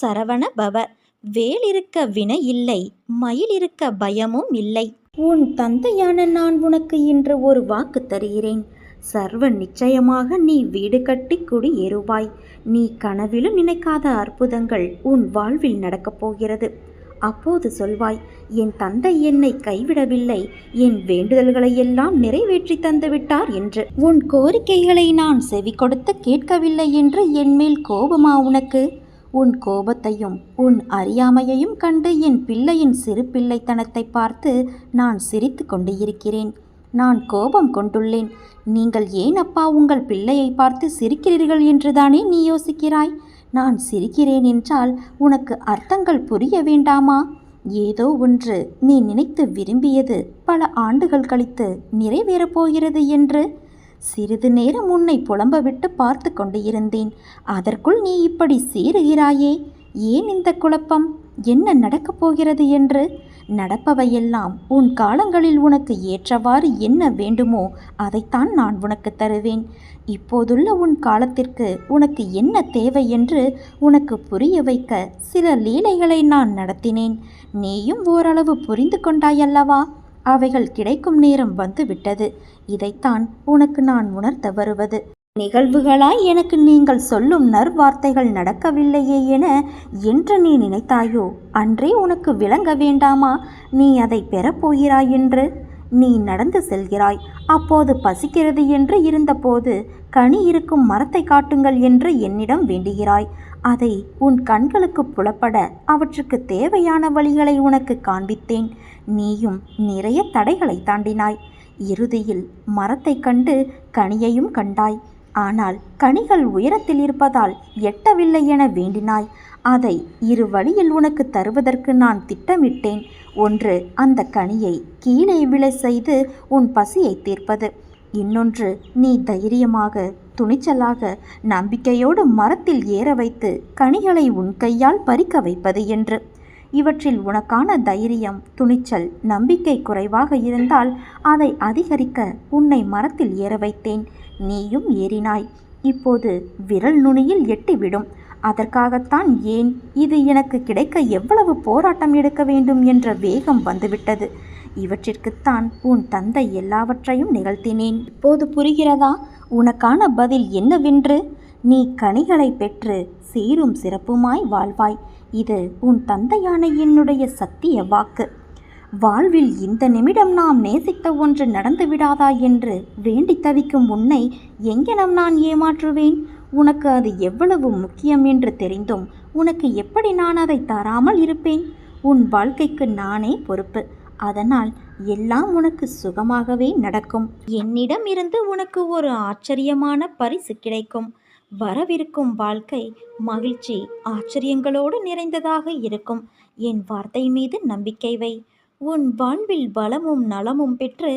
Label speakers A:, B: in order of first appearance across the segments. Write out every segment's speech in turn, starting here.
A: சரவண பவ. வேல் இருக்க வினை இல்லை மயில் இருக்க பயமும் இல்லை. உன் தந்தையான நான் உனக்கு இன்று ஒரு வாக்கு தருகிறேன். சர்வ நிச்சயமாக நீ வீடு கட்டி குடியேறுவாய் நீ கனவிலும் நினைக்காத அற்புதங்கள் உன் வாழ்வில் நடக்கப் போகிறது. அப்போது சொல்வாய் என் தந்தை என்னை கைவிடவில்லை. என் வேண்டுதல்களை எல்லாம் நிறைவேற்றி தந்துவிட்டார் என்று. உன் கோரிக்கைகளை நான் செவி கொடுத்து கேட்கவில்லை என்று என்மேல் கோபமா உனக்கு? உன் கோபத்தையும் உன் அறியாமையையும் கண்டு என் பிள்ளையின் சிறு பிள்ளைத்தனத்தை பார்த்து நான் சிரித்து கொண்டு இருக்கிறேன். நான் கோபம் கொண்டுள்ளேன். நீங்கள் ஏன் அப்பா உங்கள் பிள்ளையை பார்த்து சிரிக்கிறீர்கள் என்றுதானே நீ யோசிக்கிறாய்? நான் சிரிக்கிறேன் என்றால் உனக்கு அர்த்தங்கள் புரிய வேண்டாமா? ஏதோ ஒன்று நீ நினைத்து விரும்பியது பல ஆண்டுகள் கழித்து நிறைவேறப் போகிறது என்று சிறிது நேரம் உன்னை புலம்ப விட்டு பார்த்து கொண்டு இருந்தேன் அதற்குள் நீ இப்படி சீறுகிறாயே ஏன் இந்த குழப்பம்? என்ன நடக்கப் போகிறது என்று? நடப்பவையெல்லாம் உன் காலங்களில் உனக்கு ஏற்றவாறு என்ன வேண்டுமோ அதைத்தான் நான் உனக்கு தருவேன். இப்போதுள்ள உன் காலத்திற்கு உனக்கு என்ன தேவை என்று உனக்கு புரிய வைக்க சில லீலைகளை நான் நடத்தினேன். நீயும் ஓரளவு புரிந்து கொண்டாயல்லவா? அவைகள் கிடைக்கும் நேரம் வந்துவிட்டது. இதைத்தான் உனக்கு நான் உணர்த்த வருவது நிகழ்வுகளாய் எனக்கு நீங்கள் சொல்லும் நற்வார்த்தைகள் நடக்கவில்லையே என என்று நீ நினைத்தாயோ? அன்றே உனக்கு விளங்க வேண்டாமா? நீ அதை பெறப்போகிறாய் என்று? நீ நடந்து செல்கிறாய். அப்போது பசிக்கிறது என்று இருந்தபோது கனி இருக்கும் மரத்தை காட்டுங்கள் என்று என்னிடம் வேண்டுகிறாய். அதை உன் கண்களுக்கு புலப்பட அவற்றுக்கு தேவையான வழிகளை உனக்கு காண்பித்தேன். நீயும் நிறைய தடைகளை தாண்டினாய். இறுதியில் மரத்தை கண்டு கனியையும் கண்டாய். ஆனால் கனிகள் உயரத்தில் இருப்பதால் எட்டவில்லை என வேண்டினாய். அதை இரு வழியில் உனக்கு தருவதற்கு நான் திட்டமிட்டேன். ஒன்று அந்த கனியை கீழே விழ செய்து உன் பசியை தீர்ப்பது. இன்னொன்று நீ தைரியமாக துணிச்சலாக நம்பிக்கையோடு மரத்தில் ஏற வைத்து கனிகளை உன் கையால் பறிக்க வைப்பது என்று. இவற்றில் உனக்கான தைரியம் துணிச்சல் நம்பிக்கை குறைவாக இருந்தால் அதை அதிகரிக்க உன்னை மரத்தில் ஏற வைத்தேன். நீயும் ஏறினாய். இப்போது விரல் நுனியில் எட்டிவிடும். அதற்காகத்தான் ஏன் இது எனக்கு கிடைக்க எவ்வளவு போராட்டம் எடுக்க வேண்டும் என்ற வேகம் வந்துவிட்டது. இவற்றிற்குத்தான் உன் தந்தை எல்லாவற்றையும் நிகழ்த்தினேன். இப்போது புரிகிறதா? உனக்கான பதில் என்னவென்று? நீ கனிகளை பெற்று சீரும் சிறப்புமாய் வாழ்வாய். இது உன் தந்தையான என்னுடைய சத்திய வாக்கு. வாழ்வில் இந்த நிமிடம் நாம் நேசித்த ஒன்று நடந்து விடாதா என்று வேண்டி தவிக்கும் உன்னை எங்கெனம் நான் ஏமாற்றுவேன்? உனக்கு அது எவ்வளவு முக்கியம் என்று தெரிந்தும் உனக்கு எப்படி நான் அதை தராமல் இருப்பேன்? உன் வாழ்க்கைக்கு நானே பொறுப்பு. அதனால் எல்லாம் உனக்கு சுகமாகவே நடக்கும். என்னிடம் இருந்து உனக்கு ஒரு ஆச்சரியமான பரிசு கிடைக்கும். வரவிருக்கும் வாழ்க்கை மகிழ்ச்சி ஆச்சரியங்களோடு நிறைந்ததாக இருக்கும். என் வார்த்தை மீது நம்பிக்கை வை. உன் வாழ்வில் பலமும் நலமும் பெற்று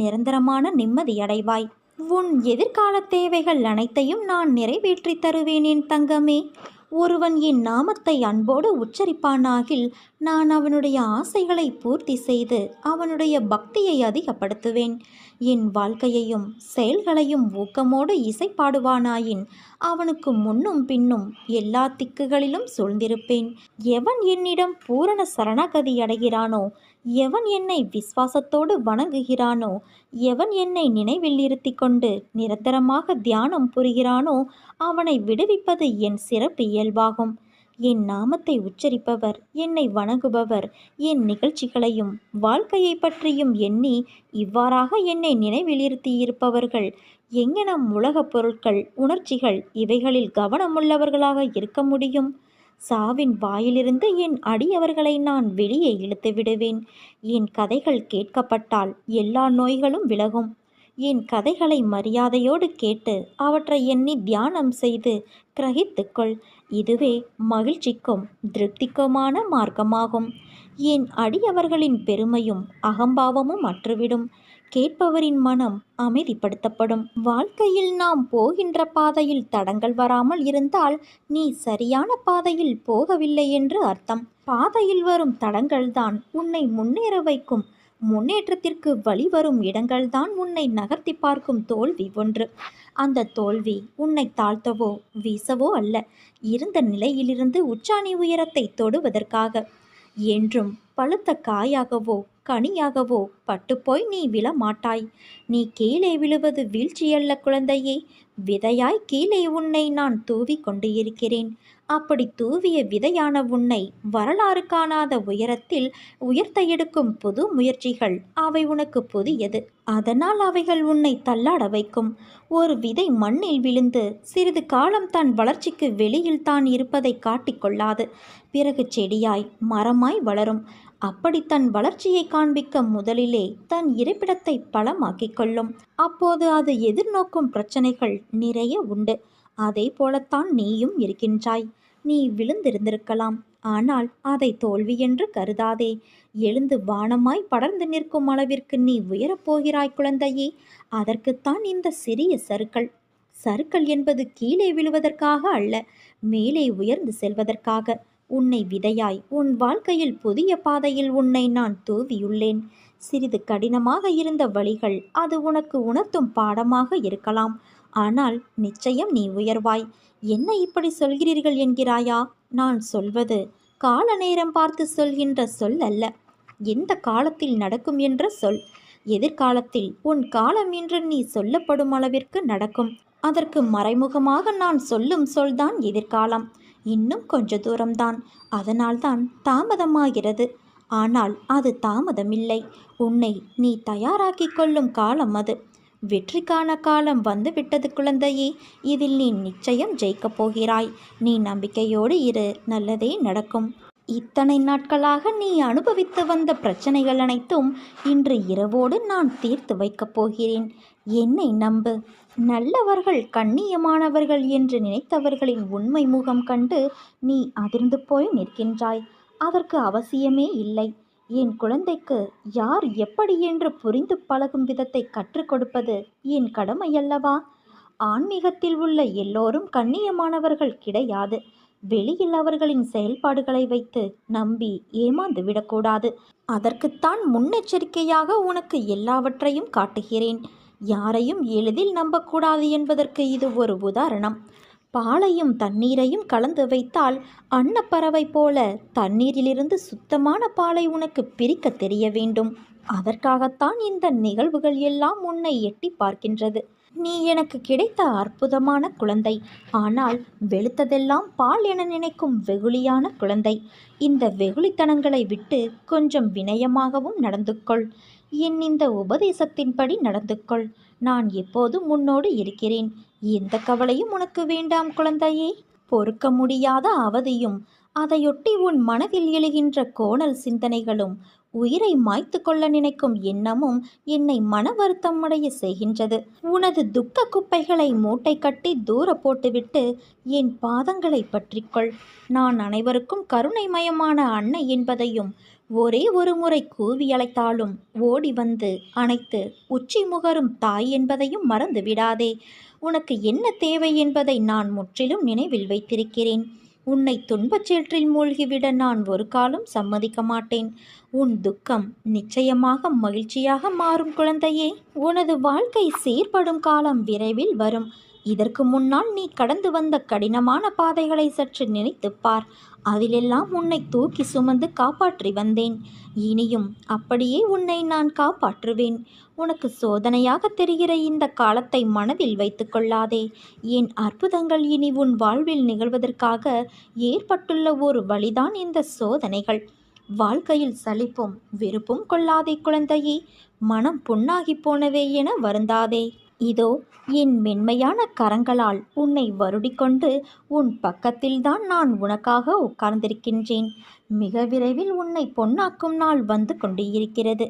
A: நிரந்தரமான நிம்மதியடைவாய் உன் எதிர்கால தேவைகள் அனைத்தையும் நான் நிறைவேற்றி தருவேன் என் தங்கமே. ஒருவன் என் நாமத்தை அன்போடு உச்சரிப்பானாகில் நான் அவனுடைய ஆசைகளை பூர்த்தி செய்து அவனுடைய பக்தியை அதிகப்படுத்துவேன். என் வாழ்க்கையையும் செயல்களையும் ஊக்கமோடு இசைப்பாடுவானாயின் அவனுக்கு முன்னும் பின்னும் எல்லா திக்குகளிலும் சூழ்ந்திருப்பேன். எவன் என்னிடம் பூரண சரணகதி அடைகிறானோ எவன் என்னை விசுவாசத்தோடு வணங்குகிறானோ எவன் என்னை நினைவில் இருத்தி கொண்டு நிரந்தரமாக தியானம் புரிகிறானோ அவனை விடுவிப்பது என் சிறப்பு இயல்பாகும். என் நாமத்தை உச்சரிப்பவர் என்னை வணங்குபவர் என் நிகழ்ச்சிகளையும் வாழ்க்கையை பற்றியும் எண்ணி இவ்வாறாக என்னை நினைவிலிருத்தியிருப்பவர்கள் எங்கெனம் உலகப் பொருட்கள் உணர்ச்சிகள் இவைகளில் கவனமுள்ளவர்களாக இருக்க முடியும்? சாவின் வாயிலிருந்து என் அடியவர்களை நான் வெளியே இழுத்து விடுவேன். என் கதைகள் கேட்கப்பட்டால் எல்லா நோய்களும் விலகும். என் கதைகளை மரியாதையோடு கேட்டு அவற்றை எண்ணி தியானம் செய்து கிரகித்துக்கொள். இதுவே மகிழ்ச்சிக்கும் திருப்திக்குமான மார்க்கமாகும். என் அடியவர்களின் பெருமையும் அகம்பாவமும் அற்றுவிடும். கேட்பவரின் மனம் அமைதிப்படுத்தப்படும். வாழ்க்கையில் நாம் போகின்ற பாதையில் தடங்கள் வராமல் இருந்தால் நீ சரியான பாதையில் போகவில்லை என்று அர்த்தம். பாதையில் வரும் தடங்கள்தான் உன்னை முன்னேற வைக்கும். முன்னேற்றத்திற்கு வழிவரும் இடங்கள்தான் உன்னை நகர்த்தி பார்க்கும் தோல்வி ஒன்று. அந்த தோல்வி உன்னை தாழ்த்தவோ வீசவோ அல்ல. இருந்த நிலையிலிருந்து உச்சாணி உயரத்தை தொடுவதற்காக. என்றும் பழுத்த காயாகவோ கனியாகவோ பட்டுப்போய் நீ விழமாட்டாய். நீ கீழே விழுவது வீழ்ச்சியல்ல குழந்தையே. விதையாய் கீழே உன்னை நான் தூவி கொண்டு இருக்கிறேன். அப்படி தூவிய விதையான உன்னை வரலாறு காணாத உயரத்தில் உயர்த்த எடுக்கும் புது முயற்சிகள் அவை உனக்கு புதியது. அதனால் அவைகள் உன்னை தள்ளாட வைக்கும். ஒரு விதை மண்ணில் விழுந்து சிறிது காலம் தன் வளர்ச்சிக்கு வெளியில் தான் இருப்பதை காட்டிக்கொள்ளாது பிறகு செடியாய் மரமாய் வளரும். அப்படி தன் வளர்ச்சியை காண்பிக்க முதலிலே தன் இருப்பிடத்தை பலமாக்கிக் கொள்ளும். அப்போது அது எதிர்நோக்கும் பிரச்சனைகள் நிறைய உண்டு. அதே போலத்தான் நீயும் இருக்கின்றாய். நீ விழுந்திருந்திருக்கலாம். ஆனால் அதை தோல்வி என்று கருதாதே. எழுந்து வானமாய் படர்ந்து நிற்கும் அளவிற்கு நீ உயரப் போகிறாய் குழந்தையே. அதற்குத்தான் இந்த சிறிய சறுக்கள் சறுக்கள் என்பது கீழே விழுவதற்காக அல்ல மேலே உயர்ந்து செல்வதற்காக. உன்னை விதையாய் உன் வாழ்க்கையில் புதிய பாதையில் உன்னை நான் தூவியுள்ளேன். சிறிது கடினமாக இருந்த வழிகள் அது உனக்கு உணர்த்தும் பாடமாக இருக்கலாம். ஆனால் நிச்சயம் நீ உயர்வாய். என்ன இப்படி சொல்கிறீர்கள் என்கிறாயா? நான் சொல்வது கால நேரம் பார்த்து சொல்கின்ற சொல் அல்ல. எந்த காலத்தில் நடக்கும் என்ற சொல். எதிர்காலத்தில் உன் காலம் என்று நீ சொல்லப்படும் அளவிற்கு நடக்கும். அதற்கு மறைமுகமாக நான் சொல்லும் சொல்தான் எதிர்காலம். இன்னும் கொஞ்ச தூரம்தான். அதனால்தான் தாமதமாகிறது. ஆனால் அது தாமதமில்லை. உன்னை நீ தயாராக்கிக் கொள்ளும் காலம் அது. வெற்றிக்கான காலம் வந்துவிட்டது குழந்தையே. இதில் நீ நிச்சயம் ஜெயிக்கப் போகிறாய். நீ நம்பிக்கையோடு இரு. நல்லதே நடக்கும். இத்தனை நாட்களாக நீ அனுபவித்து வந்த பிரச்சனைகள் அனைத்தும் இன்று இரவோடு நான் தீர்த்து வைக்கப் போகிறேன். என்னை நம்பு. நல்லவர்கள் கண்ணியமானவர்கள் என்று நினைத்தவர்களின் உண்மை முகம் கண்டு நீ அதிர்ந்து போய் நிற்கின்றாய். அதற்கு அவசியமே இல்லை. என் குழந்தைக்கு யார் எப்படி என்று புரிந்து பழகும் விதத்தை கற்றுக் கொடுப்பது என் கடமையல்லவா? ஆன்மீகத்தில் உள்ள எல்லோரும் கண்ணியமானவர்கள் கிடையாது. வெளியில் அவர்களின் செயல்பாடுகளை வைத்து நம்பி ஏமாந்து விடக்கூடாது. அதற்குத்தான் முன்னெச்சரிக்கையாக உனக்கு எல்லாவற்றையும் காட்டுகிறேன். யாரையும் எளிதில் நம்பக்கூடாது என்பதற்கு இது ஒரு உதாரணம். பாலையும் தண்ணீரையும் கலந்து வைத்தால் அன்னப்பறவை போல தண்ணீரிலிருந்து சுத்தமான பாலை உனக்கு பிரிக்க தெரிய வேண்டும். அதற்காகத்தான் இந்த நிகழ்வுகள் எல்லாம் உன்னை எட்டி பார்க்கின்றது. நீ எனக்கு கிடைத்த அற்புதமான குழந்தை. ஆனால் வெளுத்ததெல்லாம் பால் என நினைக்கும் வெகுளியான குழந்தை. இந்த வெகுளித்தனங்களை விட்டு கொஞ்சம் வினயமாகவும் நடந்து கொள் என் இந்த உபதேசத்தின்படி நடந்து கொள். நான் எப்போதும் முன்னோடு இருக்கிறேன்? எந்த கவலையும் உனக்கு வேண்டாம் குழந்தையே. பொறுக்க முடியாத அவதியும் அதையொட்டி உன் மனதில் எழுகின்ற கோணல் சிந்தனைகளும் உயிரை மாய்த்து கொள்ள நினைக்கும் எண்ணமும் என்னை மன வருத்தம் அடைய செய்கின்றது. உனது துக்க குப்பைகளை மூட்டை கட்டி தூர போட்டுவிட்டு என் பாதங்களை பற்றிக்கொள் நான் அனைவருக்கும் கருணைமயமான அன்னை என்பதையும் ஒரே ஒரு முறை கூவி அழைத்தாலும் ஓடி வந்து அனைத்து உச்சி முகரும் தாய் என்பதையும் மறந்து விடாதே. உனக்கு என்ன தேவை என்பதை நான் முற்றிலும் நினைவில் வைத்திருக்கிறேன். உன்னை துன்பச் சேற்றில் மூழ்கிவிட நான் ஒரு காலம் சம்மதிக்க மாட்டேன். உன் துக்கம் நிச்சயமாக மகிழ்ச்சியாக மாறும் குழந்தையே. உனது வாழ்க்கை சீர்படும் காலம் விரைவில் வரும். இதற்கு முன்னால் நீ கடந்து வந்த கடினமான பாதைகளை சற்று நினைத்துப் பார். அதிலெல்லாம் உன்னை தூக்கி சுமந்து காப்பாற்றி வந்தேன். இனியும் அப்படியே உன்னை நான் காப்பாற்றுவேன். உனக்கு சோதனையாக தெரிகிற இந்த காலத்தை மனதில் வைத்து கொள்ளாதே. என் அற்புதங்கள் இனி உன் வாழ்வில் நிகழ்வதற்காக ஏற்பட்டுள்ள ஒரு வழிதான் இந்த சோதனைகள். வாழ்க்கையில் சலிப்பும் வெறுப்பும் கொள்ளாதே குழந்தையே. மனம் புண்ணாகி போனவே என வருந்தாதே. இதோ என் மென்மையான கரங்களால் உன்னை வருடிக்கொண்டு உன் பக்கத்தில்தான் நான் உனக்காக உட்கார்ந்திருக்கின்றேன். மிக விரைவில் உன்னை பொன்னாக்கும் நாள் வந்து கொண்டு இருக்கிறது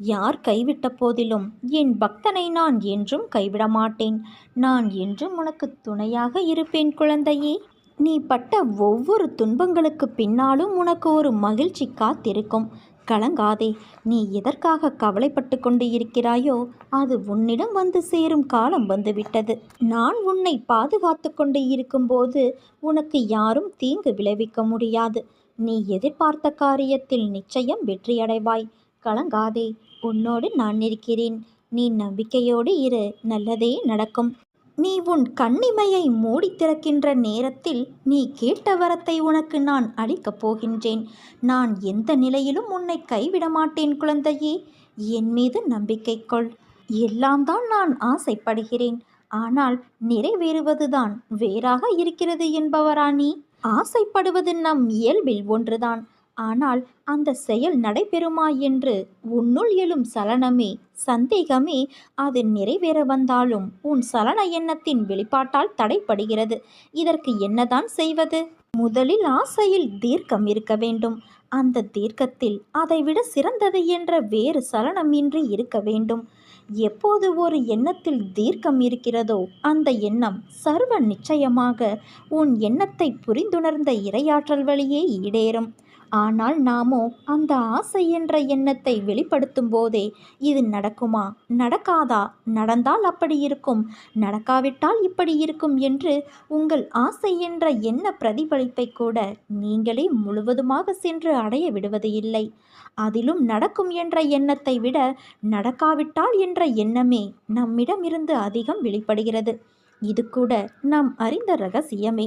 A: யார் கைவிட்ட போதிலும் என் பக்தனை நான் என்றும் கைவிட மாட்டேன் நான் என்றும் உனக்கு துணையாக இருப்பேன் குழந்தையே. நீ பட்ட ஒவ்வொரு துன்பங்களுக்கு பின்னாலும் உனக்கு ஒரு மகிழ்ச்சி காத்திருக்கும். கலங்காதே நீ எதற்காக கவலைப்பட்டு கொண்டு இருக்கிறாயோ அது உன்னிடம் வந்து சேரும் காலம் வந்துவிட்டது. நான் உன்னை பாதுகாத்து கொண்டு இருக்கும்போது உனக்கு யாரும் தீங்கு விளைவிக்க முடியாது. நீ எதிர்பார்த்த காரியத்தில் நிச்சயம் வெற்றியடைவாய். கலங்காதே உன்னோடு நான் இருக்கிறேன். நீ நம்பிக்கையோடு இரு நல்லதே நடக்கும். நீ உன் கண்ணிமையை மூடி திறக்கின்ற நேரத்தில் நீ கேட்ட வரத்தை உனக்கு நான் அளிக்கப் போகின்றேன். நான் எந்த நிலையிலும் உன்னை கைவிட மாட்டேன் குழந்தையே. என் மீது நம்பிக்கை கொள். எல்லாம் தான் நான் ஆசைப்படுகிறேன். ஆனால் நிறைவேறுவதுதான் வேறாக இருக்கிறது என்பவரா நீ? ஆசைப்படுவது நம் இயல்பில் ஒன்றுதான். ஆனால் அந்த செயல் நடைபெறுமா என்று உன்னுள் எழும் சலனமே சந்தேகமே அது நிறைவேற வந்தாலும் உன் சலன எண்ணத்தின் வெளிப்பாட்டால் தடைப்படுகிறது இதற்கு என்னதான் செய்வது? முதலில் ஆசையில் தீர்க்கம் இருக்க வேண்டும். அந்த தீர்க்கத்தில் அதைவிட சிறந்தது என்ற வேறு சலனமின்றி இருக்க வேண்டும். எப்போது ஒரு எண்ணத்தில் தீர்க்கம் இருக்கிறதோ அந்த எண்ணம் சர்வ நிச்சயமாக உன் எண்ணத்தை புரிந்துணர்ந்த இரையாற்றல் வழியே ஈடேறும். ஆனால் நாமோ அந்த ஆசை என்ற எண்ணத்தை வெளிப்படுத்தும் போதே இது நடக்குமா? நடக்காதா? நடந்தால் அப்படி இருக்கும். நடக்காவிட்டால் இப்படி இருக்கும் என்று உங்கள் ஆசை என்ற எண்ண பிரதிபலிப்பை கூட நீங்களே முழுவதுமாக சென்று அடைய விடுவது இல்லை. அதிலும் நடக்கும் என்ற எண்ணத்தை விட நடக்காவிட்டால் என்ற எண்ணமே நம்மிடமிருந்து அதிகம் வெளிப்படுகிறது. இது கூட நாம் அறிந்த ரகசியமே.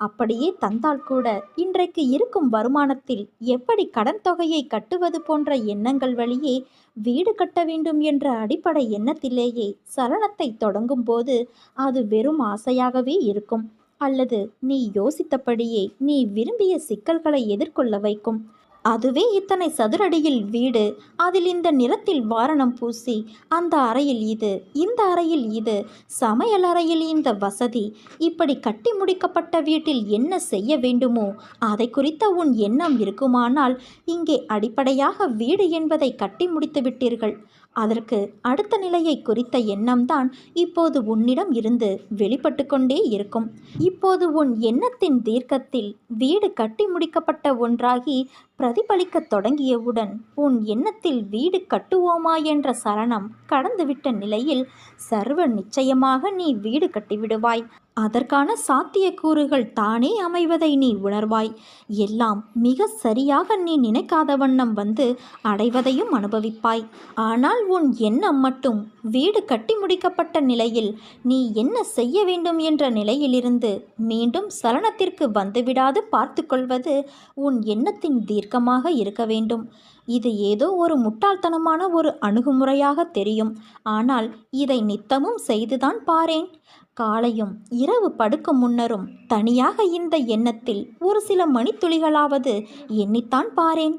A: அப்படியே தந்தால் கூட இன்றைக்கு இருக்கும் வருமானத்தில் எப்படி கடன் தொகையை கட்டுவது போன்ற எண்ணங்கள் வழியே வீடு கட்ட வேண்டும் என்ற அடிப்படை எண்ணத்திலேயே சரணத்தை தொடங்கும் போது அது வெறும் ஆசையாகவே இருக்கும். அல்லது நீ யோசித்தபடியே நீ விரும்பிய சிக்கல்களை எதிர்கொள்ள வைக்கும். அதுவே இத்தனை சதுரடியில் வீடு. அதில் இந்த நிறத்தில் வாரணம் பூசி அந்த அறையில் இது இந்த அறையில் இது சமையல் அறையில் இந்த வசதி. இப்படி கட்டி முடிக்கப்பட்ட வீட்டில் என்ன செய்ய வேண்டுமோ அதை குறித்த உன் எண்ணம் இருக்குமானால் இங்கே அடிப்படையாக வீடு என்பதை கட்டி முடித்து விட்டீர்கள். அதற்கு அடுத்த நிலையை குறித்த எண்ணம்தான் இப்போது உன்னிடம் இருந்து வெளிப்பட்டு கொண்டே இருக்கும். இப்போது உன் எண்ணத்தின் தீர்க்கத்தில் வீடு கட்டி முடிக்கப்பட்ட ஒன்றாகி பிரதிபலிக்கத் தொடங்கியவுடன் உன் எண்ணத்தில் வீடு கட்டுவோமா என்ற சரணம் கடந்துவிட்ட நிலையில் சர்வ நிச்சயமாக நீ வீடு கட்டிவிடுவாய். அதற்கான சாத்தியக்கூறுகள் தானே அமைவதை நீ உணர்வாய். எல்லாம் மிக சரியாக நீ நினைக்காத வண்ணம் வந்து அடைவதையும் அனுபவிப்பாய். ஆனால் உன் எண்ணம் மட்டும் வீடு கட்டி முடிக்கப்பட்ட நிலையில் நீ என்ன செய்ய வேண்டும் என்ற நிலையிலிருந்து மீண்டும் சலனத்திற்கு வந்துவிடாது பார்த்துக்கொள்வது உன் எண்ணத்தின் தீர்க்கமாக இருக்க வேண்டும். இது ஏதோ ஒரு முட்டாள்தனமான ஒரு அணுகுமுறையாக தெரியும். ஆனால் இதை நித்தமும் செய்துதான் பாரேன். காலையும் இரவு படுக்கும் முன்னரும் தனியாக இந்த எண்ணத்தில் ஒரு சில மணித்துளிகளாவது எண்ணித்தான் பாரேன்.